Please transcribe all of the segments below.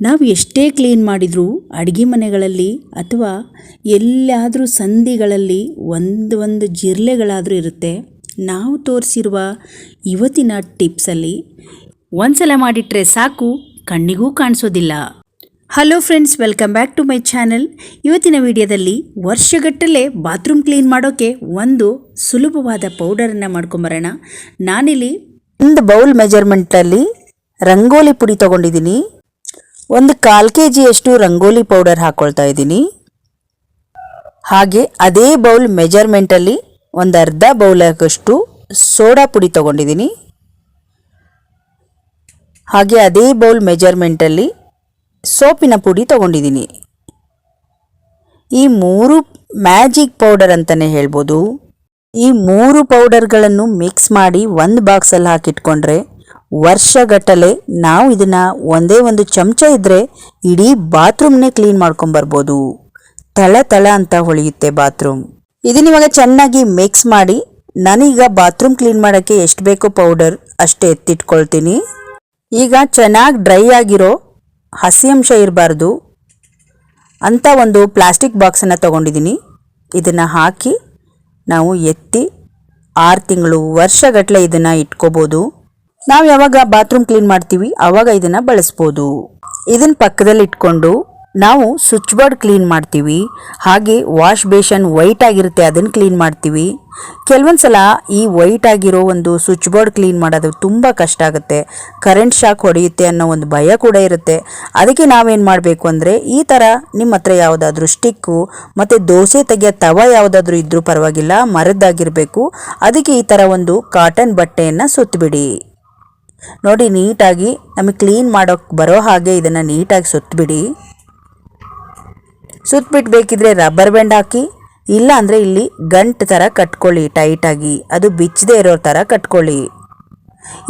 ನಾವು ಎಷ್ಟೇ ಕ್ಲೀನ್ ಮಾಡಿದರೂ ಅಡುಗೆ ಮನೆಗಳಲ್ಲಿ ಅಥವಾ ಎಲ್ಲಾದರೂ ಸಂಧಿಗಳಲ್ಲಿ ಒಂದು ಒಂದು ಜಿರ್ಲೆಗಳಾದರೂ ಇರುತ್ತೆ. ನಾವು ತೋರಿಸಿರುವ ಇವತ್ತಿನ ಟಿಪ್ಸಲ್ಲಿ ಒಂದ್ಸಲ ಮಾಡಿಟ್ರೆ ಸಾಕು, ಕಣ್ಣಿಗೂ ಕಾಣಿಸೋದಿಲ್ಲ. Hello friends welcome back to my channel ಇವತ್ತಿನ ವಿಡಿಯೋದಲ್ಲಿ ವರ್ಷಗಟ್ಟಲೆ ಬಾತ್ರೂಮ್ ಕ್ಲೀನ್ ಮಾಡೋಕ್ಕೆ ಒಂದು ಸುಲಭವಾದ ಪೌಡರನ್ನು ಮಾಡ್ಕೊಂಬರೋಣ. ನಾನಿಲ್ಲಿ ಒಂದು ಬೌಲ್ ಮೆಜರ್ಮೆಂಟಲ್ಲಿ ರಂಗೋಲಿ ಪುಡಿ ತೊಗೊಂಡಿದ್ದೀನಿ. ಒಂದು ಕಾಲು ಕೆ ಜಿಯಷ್ಟು ರಂಗೋಲಿ ಪೌಡರ್ ಹಾಕ್ಕೊಳ್ತಾ ಇದ್ದೀನಿ. ಹಾಗೆ ಅದೇ ಬೌಲ್ ಮೆಜರ್ಮೆಂಟಲ್ಲಿ ಒಂದು ಅರ್ಧ ಬೌಲಾಗಷ್ಟು ಸೋಡಾ ಪುಡಿ ತೊಗೊಂಡಿದ್ದೀನಿ. ಹಾಗೆ ಅದೇ ಬೌಲ್ ಮೆಜರ್ಮೆಂಟಲ್ಲಿ ಸೋಪಿನ ಪುಡಿ ತೊಗೊಂಡಿದ್ದೀನಿ. ಈ ಮೂರು ಮ್ಯಾಜಿಕ್ ಪೌಡರ್ ಅಂತಲೇ ಹೇಳ್ಬೋದು. ಈ ಮೂರು ಪೌಡರ್ಗಳನ್ನು ಮಿಕ್ಸ್ ಮಾಡಿ ಒಂದು ಬಾಕ್ಸಲ್ಲಿ ಹಾಕಿಟ್ಕೊಂಡ್ರೆ ವರ್ಷಗಟ್ಟಲೆ ನಾವು ಇದನ್ನು ಒಂದೇ ಒಂದು ಚಮಚ ಇದ್ದರೆ ಇಡೀ ಬಾತ್ರೂಮ್ನೇ ಕ್ಲೀನ್ ಮಾಡ್ಕೊಂಬರ್ಬೋದು. ತಳ ತಳ ಅಂತ ಹೊಳೆಯುತ್ತೆ ಬಾತ್ರೂಮ್. ಇದನ್ನಿವಾಗ ಚೆನ್ನಾಗಿ ಮಿಕ್ಸ್ ಮಾಡಿ, ನಾನೀಗ ಬಾತ್ರೂಮ್ ಕ್ಲೀನ್ ಮಾಡೋಕ್ಕೆ ಎಷ್ಟು ಬೇಕೋ ಪೌಡರ್ ಅಷ್ಟೇ ಎತ್ತಿಟ್ಕೊಳ್ತೀನಿ. ಈಗ ಚೆನ್ನಾಗಿ ಡ್ರೈ ಆಗಿರೋ ಹಸಿ ಅಂಶ ಇರಬಾರ್ದು. ಅಂತ ಒಂದು ಪ್ಲಾಸ್ಟಿಕ್ ಬಾಕ್ಸನ್ನು ತೊಗೊಂಡಿದ್ದೀನಿ. ಇದನ್ನು ಹಾಕಿ ನಾವು ಎತ್ತಿ ಆರು ತಿಂಗಳು ವರ್ಷಗಟ್ಟಲೆ ಇದನ್ನು ಇಟ್ಕೋಬೋದು. ನಾವು ಯಾವಾಗ ಬಾತ್ರೂಮ್ ಕ್ಲೀನ್ ಮಾಡ್ತೀವಿ ಆವಾಗ ಇದನ್ನು ಬಳಸ್ಬೋದು. ಇದನ್ನ ಪಕ್ಕದಲ್ಲಿ ಇಟ್ಕೊಂಡು ನಾವು ಸ್ವಿಚ್ ಬೋರ್ಡ್ ಕ್ಲೀನ್ ಮಾಡ್ತೀವಿ, ಹಾಗೆ ವಾಶ್ ಬೇಷನ್ ವೈಟ್ ಆಗಿರುತ್ತೆ ಅದನ್ನು ಕ್ಲೀನ್ ಮಾಡ್ತೀವಿ. ಕೆಲವೊಂದು ಸಲ ಈ ವೈಟ್ ಆಗಿರೋ ಒಂದು ಸ್ವಿಚ್ ಬೋರ್ಡ್ ಕ್ಲೀನ್ ಮಾಡೋದು ತುಂಬ ಕಷ್ಟ ಆಗುತ್ತೆ. ಕರೆಂಟ್ ಶಾಕ್ ಹೊಡೆಯುತ್ತೆ ಅನ್ನೋ ಒಂದು ಭಯ ಕೂಡ ಇರುತ್ತೆ. ಅದಕ್ಕೆ ನಾವೇನು ಮಾಡಬೇಕು ಅಂದರೆ, ಈ ಥರ ನಿಮ್ಮ ಹತ್ರ ಯಾವುದಾದ್ರೂ ಸ್ಟಿಕ್ಕು ಮತ್ತು ದೋಸೆ ತೆಗೆಯೋ ತವ ಯಾವುದಾದ್ರೂ ಇದ್ದರೂ ಪರವಾಗಿಲ್ಲ, ಮರದ್ದಾಗಿರಬೇಕು. ಅದಕ್ಕೆ ಈ ಥರ ಒಂದು ಕಾಟನ್ ಬಟ್ಟೆಯನ್ನು ಸುತ್ತಬಿಡಿ ನೋಡಿ ನೀಟಾಗಿ ನಮಗೆ ಕ್ಲೀನ್ ಮಾಡೋಕ್ಕೆ ಬರೋ ಹಾಗೆ ಇದನ್ನು ನೀಟಾಗಿ ಸುತ್ತಬಿಡಿ ಸುತ್ತಬಿಟ್ಟು ಬೇಕಿದ್ರೆ ರಬ್ಬರ್ ಬ್ಯಾಂಡ್ ಹಾಕಿ ಇಲ್ಲ ಅಂದರೆ ಇಲ್ಲಿ ಗಂಟು ಥರ ಕಟ್ಕೊಳ್ಳಿ ಟೈಟಾಗಿ. ಅದು ಬಿಚ್ಚದೇ ಇರೋ ಥರ ಕಟ್ಕೊಳ್ಳಿ.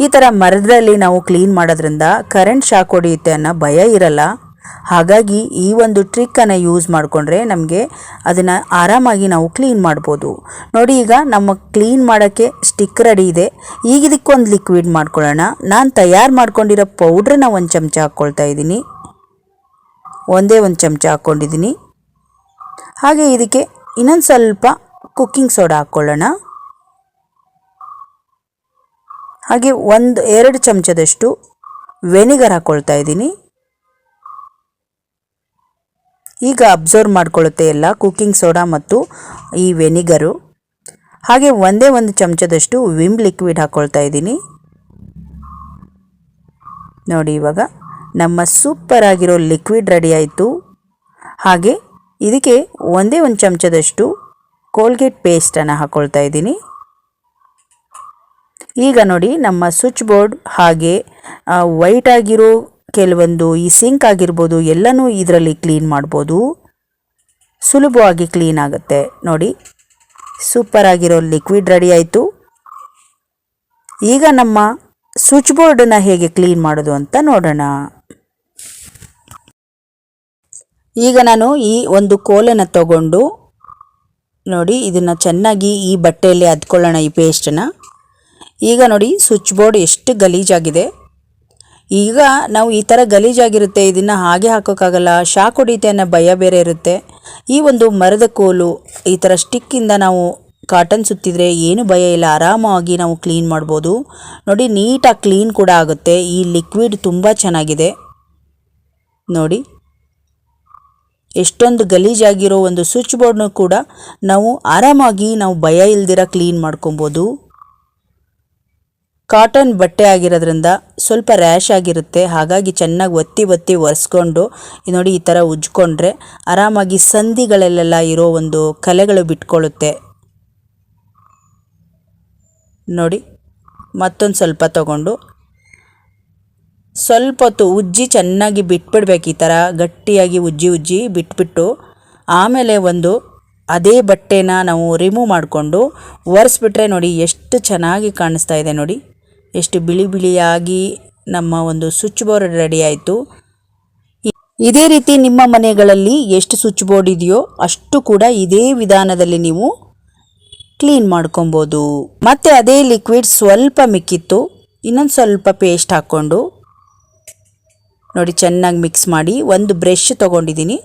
ಈ ಥರ ಮರದಲ್ಲಿ ನಾವು ಕ್ಲೀನ್ ಮಾಡೋದ್ರಿಂದ ಕರೆಂಟ್ ಶಾಕ್ ಹೊಡೆಯುತ್ತೆ ಅನ್ನೋ ಭಯ ಇರಲ್ಲ. ಹಾಗಾಗಿ ಈ ಒಂದು ಟ್ರಿಕ್ಕನ್ನು ಯೂಸ್ ಮಾಡಿಕೊಂಡ್ರೆ ನಮಗೆ ಅದನ್ನು ಆರಾಮಾಗಿ ನಾವು ಕ್ಲೀನ್ ಮಾಡ್ಬೋದು. ನೋಡಿ ಈಗ ನಮ್ಮ ಕ್ಲೀನ್ ಮಾಡೋಕ್ಕೆ ಸ್ಟಿಕ್ ರೆಡಿ ಇದೆ. ಈಗ ಇದಕ್ಕೊಂದು ಲಿಕ್ವಿಡ್ ಮಾಡ್ಕೊಳ್ಳೋಣ. ನಾನು ತಯಾರು ಮಾಡ್ಕೊಂಡಿರೋ ಪೌಡ್ರನ್ನ ಒಂದು ಚಮಚ ಹಾಕ್ಕೊಳ್ತಾ ಇದ್ದೀನಿ. ಒಂದೇ ಒಂದು ಚಮಚ ಹಾಕ್ಕೊಂಡಿದ್ದೀನಿ. ಹಾಗೆ ಇದಕ್ಕೆ ಇನ್ನೊಂದು ಸ್ವಲ್ಪ ಕುಕ್ಕಿಂಗ್ ಸೋಡಾ ಹಾಕ್ಕೊಳ್ಳೋಣ. ಹಾಗೆ ಒಂದು ಎರಡು ಚಮಚದಷ್ಟು ವೆನಿಗರ್ ಹಾಕ್ಕೊಳ್ತಾ ಇದ್ದೀನಿ. ಈಗ ಅಬ್ಸರ್ವ್ ಮಾಡ್ಕೊಳ್ಳುತ್ತೆ ಎಲ್ಲ ಕುಕ್ಕಿಂಗ್ ಸೋಡಾ ಮತ್ತು ಈ ವೆನಿಗರು. ಹಾಗೆ ಒಂದೇ ಒಂದು ಚಮಚದಷ್ಟು ವಿಮ್ ಲಿಕ್ವಿಡ್ ಹಾಕ್ಕೊಳ್ತಾ ಇದ್ದೀನಿ. ನೋಡಿ ಇವಾಗ, ನಮ್ಮ ಸೂಪರ್ ಆಗಿರೋ ಲಿಕ್ವಿಡ್ ರೆಡಿ ಆಯಿತು. ಹಾಗೆ ಇದಕ್ಕೆ ಒಂದೇ ಒಂದು ಚಮಚದಷ್ಟು ಕೋಲ್ಗೇಟ್ ಪೇಸ್ಟನ್ನು ಹಾಕ್ಕೊಳ್ತಾ ಇದ್ದೀನಿ. ಈಗ ನೋಡಿ ನಮ್ಮ ಸ್ವಿಚ್ ಬೋರ್ಡ್ ಹಾಗೆ ವೈಟ್ ಆಗಿರೋ ಕೆಲವೊಂದು ಈ ಸಿಂಕ್ ಆಗಿರ್ಬೋದು, ಎಲ್ಲನೂ ಇದರಲ್ಲಿ ಕ್ಲೀನ್ ಮಾಡ್ಬೋದು. ಸುಲಭವಾಗಿ ಕ್ಲೀನ್ ಆಗುತ್ತೆ. ನೋಡಿ ಸೂಪರ್ ಆಗಿರೋ ಲಿಕ್ವಿಡ್ ರೆಡಿ ಆಯಿತು. ಈಗ ನಮ್ಮ ಸ್ವಿಚ್ ಬೋರ್ಡನ್ನು ಹೇಗೆ ಕ್ಲೀನ್ ಮಾಡೋದು ಅಂತ ನೋಡೋಣ. ಈಗ ನಾನು ಈ ಒಂದು ಕೋಲನ್ನು ತಗೊಂಡು, ನೋಡಿ, ಇದನ್ನು ಚೆನ್ನಾಗಿ ಈ ಬಟ್ಟೆಯಲ್ಲಿ ಅದ್ಕೊಳ್ಳೋಣ ಈ ಪೇಸ್ಟನ್ನು ಈಗ ನೋಡಿ ಸ್ವಿಚ್ ಬೋರ್ಡ್ ಎಷ್ಟು ಗಲೀಜಾಗಿದೆ. ಈಗ ನಾವು ಈ ಥರ ಗಲೀಜಾಗಿರುತ್ತೆ, ಇದನ್ನು ಹಾಗೆ ಹಾಕೋಕ್ಕಾಗಲ್ಲ, ಶಾಕ್ ಹೊಡಿತೆ ಅನ್ನೋ ಭಯ ಬೇರೆ ಇರುತ್ತೆ. ಈ ಒಂದು ಮರದ ಕೋಲು, ಈ ಥರ ಸ್ಟಿಕ್ಕಿಂದ ನಾವು ಕಾಟನ್ ಸುತ್ತಿದ್ರೆ ಏನು ಭಯ ಇಲ್ಲ, ಆರಾಮಾಗಿ ನಾವು ಕ್ಲೀನ್ ಮಾಡ್ಬೋದು. ನೋಡಿ ನೀಟಾಗಿ ಕ್ಲೀನ್ ಕೂಡ ಆಗುತ್ತೆ. ಈ ಲಿಕ್ವಿಡ್ ತುಂಬ ಚೆನ್ನಾಗಿದೆ. ನೋಡಿ, ಎಷ್ಟೊಂದು ಗಲೀಜಾಗಿರೋ ಒಂದು ಸ್ವಿಚ್ ಬೋರ್ಡ್ನೂ ಕೂಡ ನಾವು ಆರಾಮಾಗಿ ನಾವು ಭಯ ಇಲ್ದಿರ ಕ್ಲೀನ್ ಮಾಡ್ಕೊಬೋದು. ಕಾಟನ್ ಬಟ್ಟೆ ಆಗಿರೋದ್ರಿಂದ ಸ್ವಲ್ಪ ರ್ಯಾಶ್ ಆಗಿರುತ್ತೆ. ಹಾಗಾಗಿ ಚೆನ್ನಾಗಿ ಒತ್ತಿ ಒತ್ತಿ ಒರೆಸ್ಕೊಂಡು ನೋಡಿ ಈ ಥರ ಉಜ್ಕೊಂಡ್ರೆ ಆರಾಮಾಗಿ ಸಂಧಿಗಳಲ್ಲೆಲ್ಲ ಇರೋ ಒಂದು ಕಲೆಗಳು ಬಿಟ್ಕೊಳ್ಳುತ್ತೆ. ನೋಡಿ, ಮತ್ತೊಂದು ಸ್ವಲ್ಪ ತಗೊಂಡು. ಸ್ವಲ್ಪ ಹೊತ್ತು ಉಜ್ಜಿ ಚೆನ್ನಾಗಿ ಬಿಟ್ಬಿಡ್ಬೇಕು ಈ ಥರ ಗಟ್ಟಿಯಾಗಿ ಉಜ್ಜಿ ಉಜ್ಜಿ ಬಿಟ್ಬಿಟ್ಟು, ಆಮೇಲೆ ಒಂದು ಅದೇ ಬಟ್ಟೆನ ನಾವು ರಿಮೂವ್ ಮಾಡಿಕೊಂಡು ಒರೆಸ್ಬಿಟ್ರೆ ನೋಡಿ ಎಷ್ಟು ಚೆನ್ನಾಗಿ ಕಾಣಿಸ್ತಾ ಇದೆ ನೋಡಿ. ಎಷ್ಟು ಬಿಳಿ ಬಿಳಿಯಾಗಿ ನಮ್ಮ ಒಂದು ಸ್ವಿಚ್ ಬೋರ್ಡ್ ರೆಡಿ ಆಯಿತು. ಇದೇ ರೀತಿ ನಿಮ್ಮ ಮನೆಗಳಲ್ಲಿ ಎಷ್ಟು ಸ್ವಿಚ್ ಬೋರ್ಡ್ ಇದೆಯೋ ಅಷ್ಟು ಕೂಡ ಇದೇ ವಿಧಾನದಲ್ಲಿ ನೀವು ಕ್ಲೀನ್ ಮಾಡ್ಕೊಬೋದು. ಮತ್ತೆ ಅದೇ ಲಿಕ್ವಿಡ್ ಸ್ವಲ್ಪ ಮಿಕ್ಕಿತ್ತು, ಇನ್ನೊಂದು ಸ್ವಲ್ಪ ಪೇಸ್ಟ್ ಹಾಕ್ಕೊಂಡು ನೋಡಿ ಚೆನ್ನಾಗಿ ಮಿಕ್ಸ್ ಮಾಡಿ ಒಂದು ಬ್ರಷ್ ತೊಗೊಂಡಿದ್ದೀನಿ.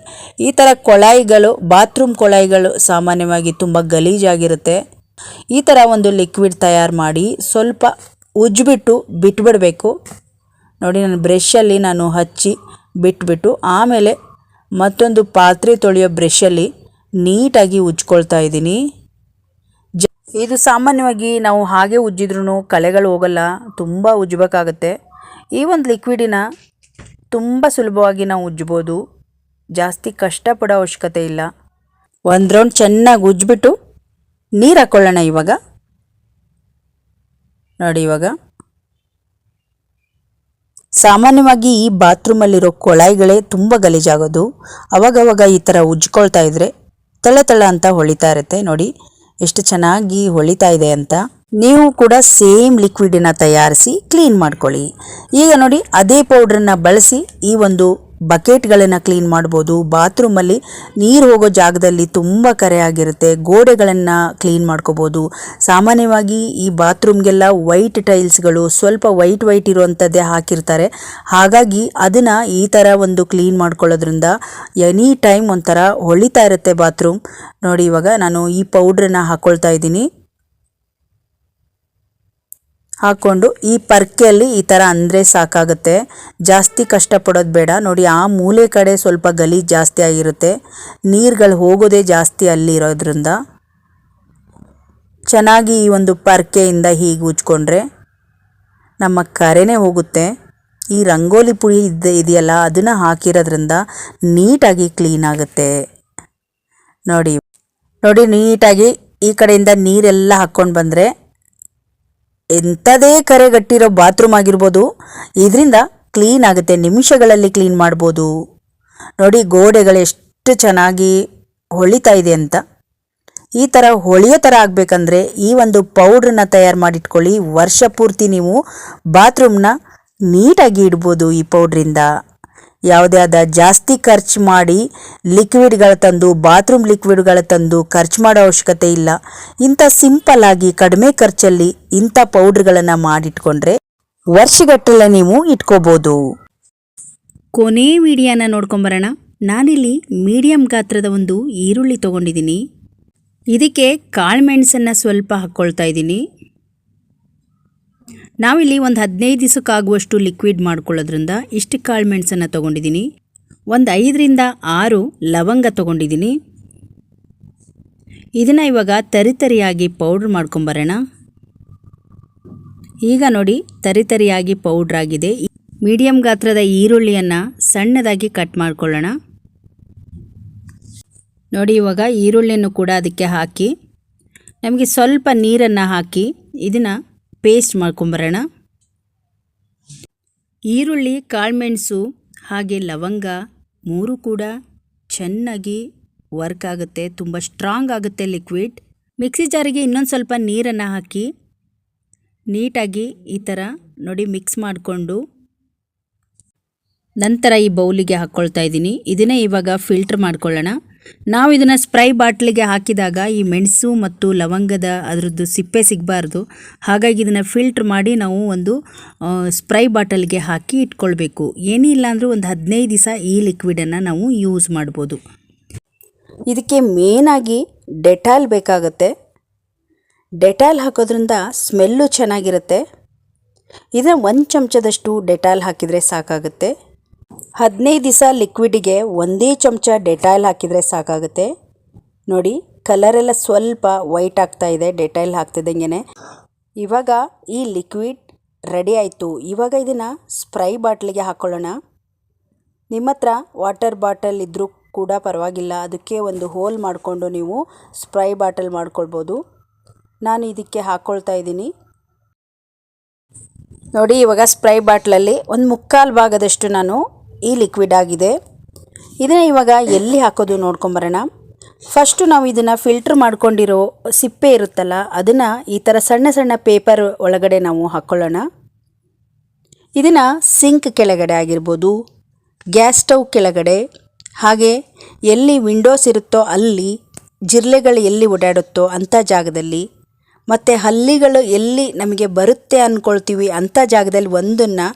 ಈ ಥರ ಕೊಳಾಯಿಗಳು ಬಾತ್ರೂಮ್ ಕೊಳಾಯಿಗಳು ಸಾಮಾನ್ಯವಾಗಿ ತುಂಬ ಗಲೀಜಾಗಿರುತ್ತೆ. ಈ ಥರ ಒಂದು ಲಿಕ್ವಿಡ್ ತಯಾರು ಮಾಡಿ ಸ್ವಲ್ಪ ಉಜ್ಜಿಬಿಟ್ಟು ಬಿಟ್ಬಿಡಬೇಕು. ನೋಡಿ ನಾನು ಬ್ರಷಲ್ಲಿ ನಾನು ಹಚ್ಚಿ ಬಿಟ್ಬಿಟ್ಟು ಆಮೇಲೆ ಮತ್ತೊಂದು ಪಾತ್ರೆ ತೊಳೆಯೋ ಬ್ರಷಲ್ಲಿ ನೀಟಾಗಿ ಉಜ್ಕೊಳ್ತಾ ಇದ್ದೀನಿ. ಜ ಇದು ಸಾಮಾನ್ಯವಾಗಿ ನಾವು ಹಾಗೆ ಉಜ್ಜಿದ್ರೂ ಕಲೆಗಳು ಹೋಗಲ್ಲ, ತುಂಬ ಉಜ್ಜಬೇಕಾಗತ್ತೆ. ಈ ಒಂದು ಲಿಕ್ವಿಡಿನ ತುಂಬ ಸುಲಭವಾಗಿ ನಾವು ಉಜ್ಜ್ಬೋದು ಜಾಸ್ತಿ ಕಷ್ಟಪಡೋ ಅವಶ್ಯಕತೆ ಇಲ್ಲ. ಒಂದು ರೌಂಡ್ ಚೆನ್ನಾಗಿ ಉಜ್ಜಿಬಿಟ್ಟು ನೀರು ಹಾಕ್ಕೊಳ್ಳೋಣ ಇವಾಗ. ನೋಡಿ ಇವಾಗ. ಸಾಮಾನ್ಯವಾಗಿ ಈ ಬಾತ್ರೂಮಲ್ಲಿರೋ ಕೊಳಾಯಿಗಳೇ ತುಂಬ ಗಲೀಜಾಗೋದು. ಅವಾಗವಾಗ ಈ ಥರ ಉಜ್ಕೊಳ್ತಾ ಇದ್ರೆ ತಳ ತಳ ಅಂತ ಹೊಳಿತಾ ಇರುತ್ತೆ. ನೋಡಿ, ಎಷ್ಟು ಚೆನ್ನಾಗಿ ಹೊಳಿತಾ ಇದೆ ಅಂತ. ನೀವು ಕೂಡ ಸೇಮ್ ಲಿಕ್ವಿಡನ್ನು ತಯಾರಿಸಿ ಕ್ಲೀನ್ ಮಾಡ್ಕೊಳ್ಳಿ. ಈಗ ನೋಡಿ, ಅದೇ ಪೌಡ್ರನ್ನ ಬಳಸಿ ಈ ಒಂದು ಬಕೆಟ್ಗಳನ್ನು ಕ್ಲೀನ್ ಮಾಡ್ಬೋದು. ಬಾತ್ರೂಮಲ್ಲಿ ನೀರು ಹೋಗೋ ಜಾಗದಲ್ಲಿ ತುಂಬ ಕರೆ ಆಗಿರುತ್ತೆ ಗೋಡೆಗಳನ್ನು ಕ್ಲೀನ್ ಮಾಡ್ಕೋಬೋದು. ಸಾಮಾನ್ಯವಾಗಿ ಈ ಬಾತ್ರೂಮ್ಗೆಲ್ಲ ವೈಟ್ ಟೈಲ್ಸ್ಗಳು ಸ್ವಲ್ಪ ವೈಟ್ ವೈಟ್ ಇರುವಂಥದ್ದೇ ಹಾಕಿರ್ತಾರೆ. ಹಾಗಾಗಿ ಅದನ್ನು ಈ ಥರ ಒಂದು ಕ್ಲೀನ್ ಮಾಡ್ಕೊಳ್ಳೋದ್ರಿಂದ ಎನಿ ಟೈಮ್ ಒಂಥರ ಹೊಳಿತಾ ಇರುತ್ತೆ ಬಾತ್ರೂಮ್. ನೋಡಿ ಇವಾಗ ನಾನು ಈ ಪೌಡ್ರನ್ನ ಹಾಕ್ಕೊಳ್ತಾ ಇದ್ದೀನಿ. ಹಾಕ್ಕೊಂಡು ಈ ಪರ್ಕೆಯಲ್ಲಿ ಈ ಥರ ಅಂದರೆ ಸಾಕಾಗುತ್ತೆ. ಜಾಸ್ತಿ ಕಷ್ಟಪಡೋದು ಬೇಡ. ನೋಡಿ, ಆ ಮೂಲೆ ಕಡೆ ಸ್ವಲ್ಪ ಗಲೀಜು ಜಾಸ್ತಿ ಆಗಿರುತ್ತೆ. ನೀರುಗಳು ಹೋಗೋದೇ ಜಾಸ್ತಿ ಅಲ್ಲಿರೋದ್ರಿಂದ ಚೆನ್ನಾಗಿ ಈ ಒಂದು ಪರ್ಕೆಯಿಂದ ಹೀಗೆ ಉಜ್ಕೊಂಡ್ರೆ ನಮ್ಮ ಕರೆನೇ ಹೋಗುತ್ತೆ. ಈ ರಂಗೋಲಿ ಪುಡಿ ಇದ್ದ ಇದೆಯಲ್ಲ, ಅದನ್ನು ಹಾಕಿರೋದ್ರಿಂದ ನೀಟಾಗಿ ಕ್ಲೀನ್ ಆಗುತ್ತೆ. ನೋಡಿ ನೋಡಿ, ನೀಟಾಗಿ ಈ ಕಡೆಯಿಂದ ನೀರೆಲ್ಲ ಹಾಕ್ಕೊಂಡು ಬಂದರೆ ಎಂಥದೇ ಕರೆಗಟ್ಟಿರೋ ಬಾತ್ರೂಮ್ ಆಗಿರ್ಬೋದು, ಇದರಿಂದ ಕ್ಲೀನ್ ಆಗುತ್ತೆ, ನಿಮಿಷಗಳಲ್ಲಿ ಕ್ಲೀನ್ ಮಾಡ್ಬೋದು. ನೋಡಿ, ಗೋಡೆಗಳು ಎಷ್ಟು ಚೆನ್ನಾಗಿ ಹೊಳಿತಾ ಇದೆ ಅಂತ. ಈ ಥರ ಹೊಳೆಯೋ ಥರ ಆಗಬೇಕಂದ್ರೆ ಈ ಒಂದು ಪೌಡ್ರನ್ನ ತಯಾರು ಮಾಡಿಟ್ಕೊಳ್ಳಿ. ವರ್ಷ ಪೂರ್ತಿ ನೀವು ಬಾತ್ರೂಮ್ನ ನೀಟಾಗಿ ಇಡ್ಬೋದು ಈ ಪೌಡ್ರಿಂದ. ಯಾವುದೇ ಆದ ಜಾಸ್ತಿ ಖರ್ಚು ಮಾಡಿ ಲಿಕ್ವಿಡ್ಗಳು ತಂದು, ಬಾತ್ರೂಮ್ ಲಿಕ್ವಿಡ್ಗಳು ತಂದು ಖರ್ಚು ಮಾಡೋ ಅವಶ್ಯಕತೆ ಇಲ್ಲ. ಇಂಥ ಸಿಂಪಲ್ ಆಗಿ ಕಡಿಮೆ ಖರ್ಚಲ್ಲಿ ಇಂಥ ಪೌಡ್ರ್ಗಳನ್ನು ಮಾಡಿಟ್ಕೊಂಡ್ರೆ ವರ್ಷಗಟ್ಟಲೆ ನೀವು ಇಟ್ಕೋಬೋದು. ಕೊನೆ ವಿಡಿಯೋನ ನೋಡ್ಕೊಂಬರೋಣ. ನಾನಿಲ್ಲಿ ಮೀಡಿಯಂ ಗಾತ್ರದ ಒಂದು ಈರುಳ್ಳಿ ತೊಗೊಂಡಿದ್ದೀನಿ. ಇದಕ್ಕೆ ಕಾಳುಮೆಣಸನ್ನು ಸ್ವಲ್ಪ ಹಾಕ್ಕೊಳ್ತಾ ಇದ್ದೀನಿ. ನಾವಿಲ್ಲಿ ಒಂದು ಹದಿನೈದು ದಿವಸಕ್ಕಾಗುವಷ್ಟು ಲಿಕ್ವಿಡ್ ಮಾಡ್ಕೊಳ್ಳೋದ್ರಿಂದ ಇಷ್ಟು ಕಾಳು ಮೆಣಸನ್ನು ತೊಗೊಂಡಿದ್ದೀನಿ ಒಂದು ಐದರಿಂದ ಆರು ಲವಂಗ ತೊಗೊಂಡಿದ್ದೀನಿ ಇದನ್ನು ಇವಾಗ ತರಿತರಿಯಾಗಿ ಪೌಡ್ರ್ ಮಾಡ್ಕೊಂಬರೋಣ. ಈಗ ನೋಡಿ ತರಿತರಿಯಾಗಿ ಪೌಡ್ರ್ ಆಗಿದೆ. ಮೀಡಿಯಂ ಗಾತ್ರದ ಈರುಳ್ಳಿಯನ್ನು ಸಣ್ಣದಾಗಿ ಕಟ್ ಮಾಡ್ಕೊಳ್ಳೋಣ. ನೋಡಿ, ಇವಾಗ ಈರುಳ್ಳಿಯನ್ನು ಕೂಡ ಅದಕ್ಕೆ ಹಾಕಿ, ನಮಗೆ ಸ್ವಲ್ಪ ನೀರನ್ನು ಹಾಕಿ, ಇದನ್ನು ಪೇಸ್ಟ್ ಮಾಡ್ಕೊಂಬರೋಣ. ಈರುಳ್ಳಿ, ಕಾಳುಮೆಣಸು, ಹಾಗೆ ಲವಂಗ ಮೂರು ಕೂಡ ಚೆನ್ನಾಗಿ ವರ್ಕ್ ಆಗುತ್ತೆ. ತುಂಬ ಸ್ಟ್ರಾಂಗ್ ಆಗುತ್ತೆ ಲಿಕ್ವಿಡ್ ಮಿಕ್ಸಿ ಜಾರಿಗೆ ಇನ್ನೊಂದು ಸ್ವಲ್ಪ ನೀರನ್ನು ಹಾಕಿ ನೀಟಾಗಿ ಈ ಥರ ನೋಡಿ ಮಿಕ್ಸ್ ಮಾಡಿಕೊಂಡು ನಂತರ ಈ ಬೌಲಿಗೆ ಹಾಕ್ಕೊಳ್ತಾ ಇದ್ದೀನಿ. ಇದನ್ನೇ ಇವಾಗ ಫಿಲ್ಟ್ರ್ ಮಾಡ್ಕೊಳ್ಳೋಣ. ನಾವು ಇದನ್ನು ಸ್ಪ್ರೈ ಬಾಟ್ಲಿಗೆ ಹಾಕಿದಾಗ ಈ ಮೆಣಸು ಮತ್ತು ಲವಂಗದ ಅದರದ್ದು ಸಿಪ್ಪೆ ಸಿಗಬಾರ್ದು. ಹಾಗಾಗಿ ಇದನ್ನು ಫಿಲ್ಟ್ರ್ ಮಾಡಿ ನಾವು ಒಂದು ಸ್ಪ್ರೈ ಬಾಟಲ್ಗೆ ಹಾಕಿ ಇಟ್ಕೊಳ್ಬೇಕು. ಏನಿಲ್ಲ ಅಂದರೂ ಒಂದು ಹದಿನೈದು ದಿವಸ ಈ ಲಿಕ್ವಿಡನ್ನು ನಾವು ಯೂಸ್ ಮಾಡ್ಬೋದು. ಇದಕ್ಕೆ ಮೇನಾಗಿ ಡೆಟಾಲ್ ಬೇಕಾಗುತ್ತೆ. ಡೆಟಾಲ್ ಹಾಕೋದ್ರಿಂದ ಸ್ಮೆಲ್ಲು ಚೆನ್ನಾಗಿರುತ್ತೆ. ಇದನ್ನು ಒಂದು ಚಮಚದಷ್ಟು ಡೆಟಾಲ್ ಹಾಕಿದರೆ ಸಾಕಾಗುತ್ತೆ. ಹದಿನೈದು ದಿವಸ ಲಿಕ್ವಿಡಿಗೆ ಒಂದೇ ಚಮಚ ಡೆಟಾಯ್ಲ್ ಹಾಕಿದರೆ ಸಾಕಾಗುತ್ತೆ. ನೋಡಿ ಕಲರೆಲ್ಲ ಸ್ವಲ್ಪ ವೈಟ್ ಆಗ್ತಾ ಇದೆ, ಡೆಟಾಯ್ಲ್ ಹಾಕ್ತಿದ್ದಂಗೆ ಇವಾಗ ಈ ಲಿಕ್ವಿಡ್ ರೆಡಿ ಆಯಿತು. ಇವಾಗ ಇದನ್ನು ಸ್ಪ್ರೈ ಬಾಟ್ಲಿಗೆ ಹಾಕ್ಕೊಳ್ಳೋಣ ನಿಮ್ಮ ಹತ್ರ ವಾಟರ್ ಬಾಟಲ್ ಇದ್ದರೂ ಕೂಡ ಪರವಾಗಿಲ್ಲ. ಅದಕ್ಕೆ ಒಂದು ಹೋಲ್ ಮಾಡಿಕೊಂಡು ನೀವು ಸ್ಪ್ರೈ ಬಾಟಲ್ ಮಾಡ್ಕೊಳ್ಬೋದು. ನಾನು ಇದಕ್ಕೆ ಹಾಕ್ಕೊಳ್ತಾ ಇದ್ದೀನಿ. ನೋಡಿ, ಇವಾಗ ಸ್ಪ್ರೈ ಬಾಟ್ಲಲ್ಲಿ ಒಂದು ಮುಕ್ಕಾಲು ಭಾಗದಷ್ಟು ನಾನು ಈ ಲಿಕ್ವಿಡ್ ಆಗಿದೆ. ಇದನ್ನು ಇವಾಗ ಎಲ್ಲಿ ಹಾಕೋದು ನೋಡ್ಕೊಂಬರೋಣ. ಫಸ್ಟು ನಾವು ಇದನ್ನು ಫಿಲ್ಟ್ರ್ ಮಾಡ್ಕೊಂಡಿರೋ ಸಿಪ್ಪೆ ಇರುತ್ತಲ್ಲ, ಅದನ್ನು ಈ ಥರ ಸಣ್ಣ ಸಣ್ಣ ಪೇಪರ್ ಒಳಗಡೆ ನಾವು ಹಾಕ್ಕೊಳ್ಳೋಣ ಇದನ್ನು ಸಿಂಕ್ ಕೆಳಗಡೆ ಆಗಿರ್ಬೋದು ಗ್ಯಾಸ್ ಸ್ಟವ್ ಕೆಳಗಡೆ, ಹಾಗೆ ಎಲ್ಲಿ ವಿಂಡೋಸ್ ಇರುತ್ತೋ ಅಲ್ಲಿ, ಜಿರ್ಲೆಗಳು ಎಲ್ಲಿ ಓಡಾಡುತ್ತೋ ಅಂಥ ಜಾಗದಲ್ಲಿ ಮತ್ತು ಹಲ್ಲಿಗಳು ಎಲ್ಲಿ ನಮಗೆ ಬರುತ್ತೆ ಅಂದ್ಕೊಳ್ತೀವಿ ಅಂಥ ಜಾಗದಲ್ಲಿ ಒಂದನ್ನು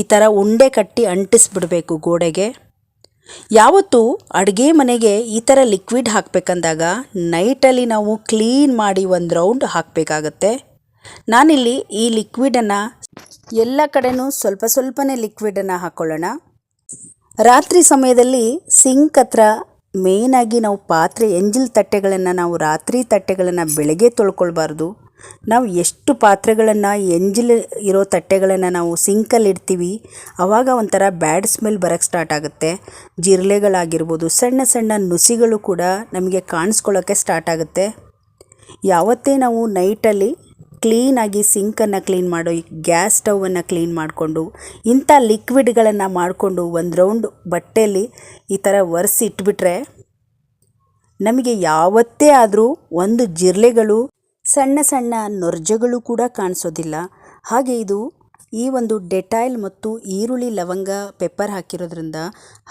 ಈ ಥರ ಉಂಡೆ ಕಟ್ಟಿ ಅಂಟಿಸ್ಬಿಡಬೇಕು ಗೋಡೆಗೆ. ಯಾವತ್ತು ಅಡುಗೆ ಮನೆಗೆ ಈ ಥರ ಲಿಕ್ವಿಡ್ ಹಾಕಬೇಕಂದಾಗ ನೈಟಲ್ಲಿ ನಾವು ಕ್ಲೀನ್ ಮಾಡಿ ಒಂದು ರೌಂಡ್ ಹಾಕಬೇಕಾಗತ್ತೆ. ನಾನಿಲ್ಲಿ ಈ ಲಿಕ್ವಿಡನ್ನು ಎಲ್ಲ ಕಡೆನೂ ಸ್ವಲ್ಪ ಸ್ವಲ್ಪನೇ ಲಿಕ್ವಿಡನ್ನು ಹಾಕ್ಕೊಳ್ಳೋಣ ರಾತ್ರಿ ಸಮಯದಲ್ಲಿ ಸಿಂಕ್ ಹತ್ರ ಮೇಯ್ನಾಗಿ ನಾವು ಪಾತ್ರೆ, ಎಂಜಿಲ್ ತಟ್ಟೆಗಳನ್ನು ನಾವು ರಾತ್ರಿ ತಟ್ಟೆಗಳನ್ನು ಬೆಳಗ್ಗೆ ತೊಳ್ಕೊಳ್ಬಾರ್ದು. ನಾವು ಎಷ್ಟು ಪಾತ್ರೆಗಳನ್ನು ಎಂಜಲು ಇರೋ ತಟ್ಟೆಗಳನ್ನು ನಾವು ಸಿಂಕಲ್ಲಿ ಇಡ್ತೀವಿ ಆವಾಗ ಒಂಥರ ಬ್ಯಾಡ್ ಸ್ಮೆಲ್ ಬರೋಕ್ಕೆ ಸ್ಟಾರ್ಟ್ ಆಗುತ್ತೆ. ಜಿರಳೆಗಳಾಗಿರ್ಬೋದು ಸಣ್ಣ ಸಣ್ಣ ನುಸಿಗಳು ಕೂಡ ನಮಗೆ ಕಾಣಿಸ್ಕೊಳ್ಳೋಕ್ಕೆ ಸ್ಟಾರ್ಟ್ ಆಗುತ್ತೆ. ಯಾವತ್ತೇ ನಾವು ನೈಟಲ್ಲಿ ಕ್ಲೀನಾಗಿ ಸಿಂಕನ್ನು ಕ್ಲೀನ್ ಮಾಡೋ, ಗ್ಯಾಸ್ ಸ್ಟವನ್ನು ಕ್ಲೀನ್ ಮಾಡಿಕೊಂಡು, ಇಂಥ ಲಿಕ್ವಿಡ್ಗಳನ್ನು ಮಾಡಿಕೊಂಡು ಒಂದು ರೌಂಡ್ ಬಟ್ಟೆಯಲ್ಲಿ ಈ ಥರ ಒರೆಸಿ ಇಟ್ಬಿಟ್ರೆ, ನಮಗೆ ಯಾವತ್ತೇ ಆದರೂ ಒಂದು ಜಿರಳೆಗಳು ಸಣ್ಣ ಸಣ್ಣ ನೊರ್ಜಗಳು ಕೂಡ ಕಾಣಿಸೋದಿಲ್ಲ. ಹಾಗೆ ಇದು ಈ ಒಂದು ಡೆಟಾಯ್ಲ್ ಮತ್ತು ಈರುಳ್ಳಿ ಲವಂಗ, ಪೆಪ್ಪರ್ ಹಾಕಿರೋದ್ರಿಂದ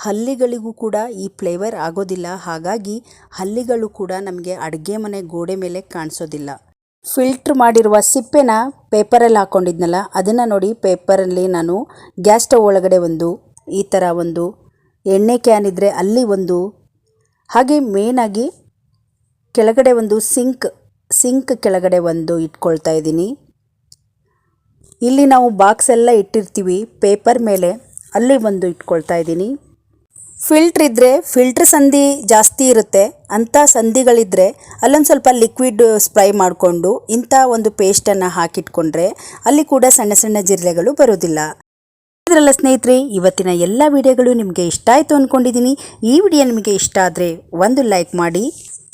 ಹಲ್ಲಿಗಳಿಗೂ ಕೂಡ ಈ ಫ್ಲೇವರ್ ಆಗೋದಿಲ್ಲ. ಹಾಗಾಗಿ ಹಲ್ಲಿಗಳು ಕೂಡ ನಮಗೆ ಅಡುಗೆ ಮನೆ ಗೋಡೆ ಮೇಲೆ ಕಾಣಿಸೋದಿಲ್ಲ. ಫಿಲ್ಟ್ರ್ ಮಾಡಿರುವ ಸಿಪ್ಪೆನ ಪೇಪರಲ್ಲಿ ಹಾಕ್ಕೊಂಡಿದ್ನಲ್ಲ ಅದನ್ನು ನೋಡಿ ಪೇಪರಲ್ಲಿ ನಾನು ಗ್ಯಾಸ್ ಸ್ಟವ್ ಒಳಗಡೆ ಒಂದು ಈ ಥರ ಒಂದು ಎಣ್ಣೆ ಕ್ಯಾನ್ ಇದ್ದರೆ ಅಲ್ಲಿ ಒಂದು ಹಾಗೆ ಮೇನಾಗಿ ಕೆಳಗಡೆ ಒಂದು ಸಿಂಕ್ ಸಿಂಕ್ ಕೆಳಗಡೆ ಒಂದು ಇಟ್ಕೊಳ್ತಾ ಇದ್ದೀನಿ. ಇಲ್ಲಿ ನಾವು ಬಾಕ್ಸ್ ಎಲ್ಲ ಇಟ್ಟಿರ್ತೀವಿ. ಪೇಪರ್ ಮೇಲೆ ಅಲ್ಲಿ ಒಂದು ಇಟ್ಕೊಳ್ತಾ ಇದ್ದೀನಿ. ಫಿಲ್ಟ್ರ್ ಇದ್ದರೆ ಫಿಲ್ಟ್ರ್ ಸಂಧಿ ಜಾಸ್ತಿ ಇರುತ್ತೆ. ಅಂಥ ಸಂಧಿಗಳಿದ್ದರೆ ಅಲ್ಲೊಂದು ಸ್ವಲ್ಪ ಲಿಕ್ವಿಡ್ ಸ್ಪ್ರೈ ಮಾಡಿಕೊಂಡು ಇಂಥ ಒಂದು ಪೇಸ್ಟನ್ನು ಹಾಕಿಟ್ಕೊಂಡ್ರೆ ಅಲ್ಲಿ ಕೂಡ ಸಣ್ಣ ಸಣ್ಣ ಜಿರಳೆಗಳು ಬರೋದಿಲ್ಲ ಇದರಲ್ಲ ಸ್ನೇಹಿತರೆ, ಇವತ್ತಿನ ಎಲ್ಲ ವಿಡಿಯೋಗಳು ನಿಮಗೆ ಇಷ್ಟ ಆಯಿತು ಅಂದ್ಕೊಂಡಿದ್ದೀನಿ ಈ ವಿಡಿಯೋ ನಿಮಗೆ ಇಷ್ಟ ಆದರೆ ಒಂದು ಲೈಕ್ ಮಾಡಿ